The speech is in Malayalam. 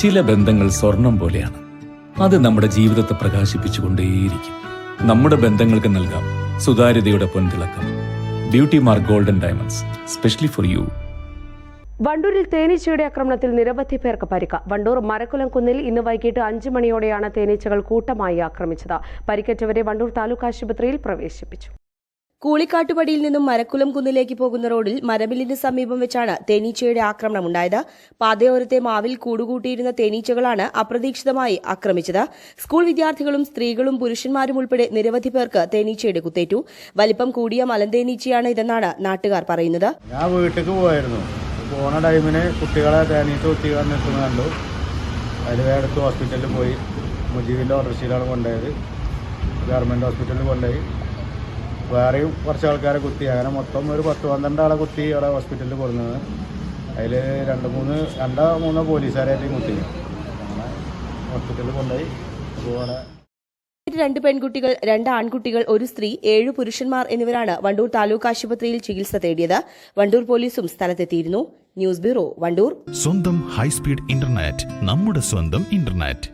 ചില ബന്ധങ്ങൾ സ്വർണം പോലെയാണ്. അത് നമ്മുടെ ജീവിതത്തെ പ്രകാശിപ്പിച്ചുകൊണ്ടേയിരിക്കും. നമ്മുടെ ബന്ധങ്ങൾക്ക് നൽകാം സുതാര്യതയുടെ പൊൻതിളക്കം. Beauty Mark Golden Diamonds specially for you വണ്ടൂരിൽ തേനീച്ചയുടെ ആക്രമണത്തിൽ നിരവധി പേർക്ക് പരിക്ക്. വണ്ടൂർ മരക്കുലം കുന്നിൽ ഇന്ന് വൈകിട്ട് അഞ്ച് മണിയോടെയാണ് തേനീച്ചകൾ കൂട്ടമായി ആക്രമിച്ചത്. പരിക്കേറ്റവരെ വണ്ടൂർ താലൂക്ക് ആശുപത്രിയിൽ പ്രവേശിപ്പിച്ചു. കൂളിക്കാട്ടുപടിയിൽ നിന്നും മരക്കുലം കുന്നിലേക്ക് പോകുന്ന റോഡിൽ മരമില്ലിന് സമീപം വെച്ചാണ് തേനീച്ചയുടെ ആക്രമണമുണ്ടായത്. പാതയോരത്തെ മാവിൽ കൂടുകൂട്ടിയിരുന്ന തേനീച്ചകളാണ് അപ്രതീക്ഷിതമായി ആക്രമിച്ചത്. സ്കൂൾ വിദ്യാർത്ഥികളും സ്ത്രീകളും പുരുഷന്മാരും ഉൾപ്പെടെ നിരവധി പേർക്ക് തേനീച്ചയുടെ കുത്തേറ്റു. വലിപ്പം കൂടിയ മലന്തേനീച്ചയാണ് ഇതെന്നാണ് നാട്ടുകാർ പറയുന്നത്. ഞാൻ വീട്ടിലേക്ക് പോയായിരുന്നു പോണ ടൈമിന് കുട്ടികളെ തേനീച്ച കുത്തി കണ്ടു. അടുത്ത് ഹോസ്പിറ്റലിൽ പോയി. മുജീബിന്റെ ശീലാണ് കൊണ്ടുപോയത്. ഗവൺമെന്റ് ഹോസ്പിറ്റലിൽ കൊണ്ടുപോയി. വേറെയും കുറച്ച് ആൾക്കാരെ കുത്തി. അങ്ങനെ മൊത്തം ഒരു പത്ത് പന്ത്രണ്ട് ആളെ കുത്തി അവിടെ ഹോസ്പിറ്റലിൽ കൊടുക്കുന്നത് അതിൽ രണ്ട് മൂന്ന് രണ്ടോ മൂന്നോ പോലീസുകാരായിട്ട് കുത്തി. അങ്ങനെ ഹോസ്പിറ്റലിൽ കൊണ്ടുപോയി. അതുപോലെ രണ്ട് പെൺകുട്ടികൾ രണ്ട് ആൺകുട്ടികൾ ഒരു സ്ത്രീ ഏഴ് പുരുഷന്മാർ എന്നിവരാണ് വണ്ടൂർ താലൂക്ക് ആശുപത്രിയിൽ ചികിത്സ തേടിയത്. വണ്ടൂർ പോലീസും സ്ഥലത്തെത്തിയിരുന്നു. News bureau Wandoor. സ്വന്തം ഹൈസ്പീഡ് ഇന്റർനെറ്റ് നമ്മുടെ സ്വന്തം ഇന്റർനെറ്റ്.